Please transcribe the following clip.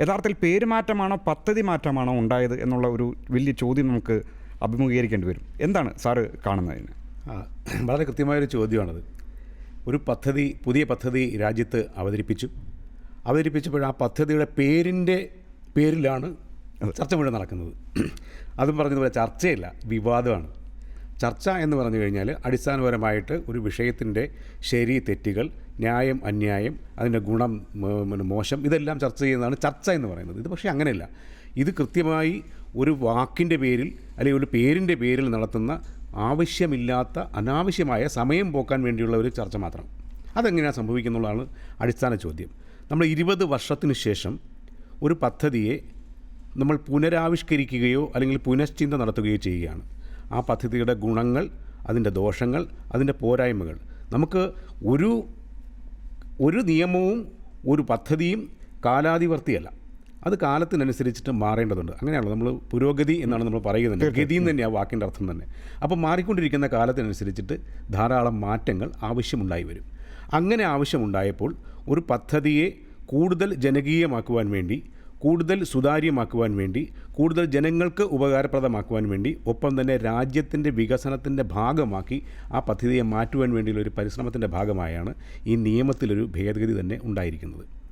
യഥാർത്ഥത്തിൽ പേരുമാറ്റമാണോ പദ്ധതി മാറ്റമാണോ ഉണ്ടായത് എന്നുള്ള ഒരു വലിയ ചോദ്യം നമുക്ക് അഭിമുഖീകരിക്കേണ്ടി വരും. എന്താണ് സാറ് കാണുന്നതിന്? വളരെ കൃത്യമായൊരു ചോദ്യമാണത്. ഒരു പദ്ധതി പുതിയ പദ്ധതി രാജ്യത്ത് അവതരിപ്പിച്ചു. അവതരിപ്പിച്ചപ്പോൾ ആ പദ്ധതിയുടെ പേരിന്റെ പേരിലാണ് ചർച്ച മുഴുവൻ നടക്കുന്നത്. അതും പറഞ്ഞതുപോലെ ചർച്ചയില്ല വിവാദമാണ്. ചർച്ച എന്ന് പറഞ്ഞു കഴിഞ്ഞാൽ അടിസ്ഥാനപരമായിട്ട് ഒരു വിഷയത്തിന്റെ ശരി തെറ്റുകൾ ന്യായം അന്യായം അതിന്റെ ഗുണം പിന്നെ മോശം ഇതെല്ലാം ചർച്ച ചെയ്യുന്നതാണ് ചർച്ച എന്ന് പറയുന്നത്. ഇത് പക്ഷേ അങ്ങനെയല്ല. ഇത് കൃത്യമായി ഒരു വാക്കിന്റെ പേരിൽ അല്ലെങ്കിൽ ഒരു പേരിന്റെ പേരിൽ നടത്തുന്ന ആവശ്യമില്ലാത്ത അനാവശ്യമായ സമയം പോക്കാൻ വേണ്ടിയുള്ള ഒരു ചർച്ച മാത്രം. അതെങ്ങനെയാണ് സംഭവിക്കുന്നുള്ളതാണ് അടിസ്ഥാന ചോദ്യം. നമ്മൾ ഇരുപത് വർഷത്തിന് ശേഷം ഒരു പദ്ധതിയെ നമ്മൾ പുനരാവിഷ്കരിക്കുകയോ അല്ലെങ്കിൽ പുനശ്ചിന്ത നടത്തുകയോ ചെയ്യുകയാണ്. ആ പദ്ധതിയുടെ ഗുണങ്ങൾ അതിന്റെ ദോഷങ്ങൾ അതിന്റെ പോരായ്മകൾ. നമുക്ക് ഒരു ഒരു നിയമവും ഒരു പദ്ധതിയും കാലാതിവർത്തിയല്ല അത് കാലത്തിനനുസരിച്ചിട്ട് മാറേണ്ടതുണ്ട്. അങ്ങനെയാണ് നമ്മൾ പുരോഗതി എന്നാണ് നമ്മൾ പറയുന്നത്. ഗതി എന്ന് തന്നെയാണ് വാക്കിന്റെ അർത്ഥം തന്നെ. അപ്പോൾ മാറിക്കൊണ്ടിരിക്കുന്ന കാലത്തിനനുസരിച്ചിട്ട് ധാരാളം മാറ്റങ്ങൾ ആവശ്യമുണ്ടായി വരും. അങ്ങനെ ആവശ്യമുണ്ടായപ്പോൾ ഒരു പദ്ധതിയെ കൂടുതൽ ജനകീയമാക്കുവാൻ വേണ്ടി കൂടുതൽ സുതാര്യമാക്കുവാൻ വേണ്ടി കൂടുതൽ ജനങ്ങൾക്ക് ഉപകാരപ്രദമാക്കുവാൻ വേണ്ടി ഒപ്പം തന്നെ രാജ്യത്തിന്റെ വികസനത്തിന്റെ ഭാഗമാക്കി ആ പദ്ധതിയെ മാറ്റുവാൻ വേണ്ടിയുള്ള ഒരു പരിശ്രമത്തിന്റെ ഭാഗമായാണ് ഈ നിയമത്തിലൊരു ഭേദഗതി തന്നെ ഉണ്ടായിരിക്കുന്നത്.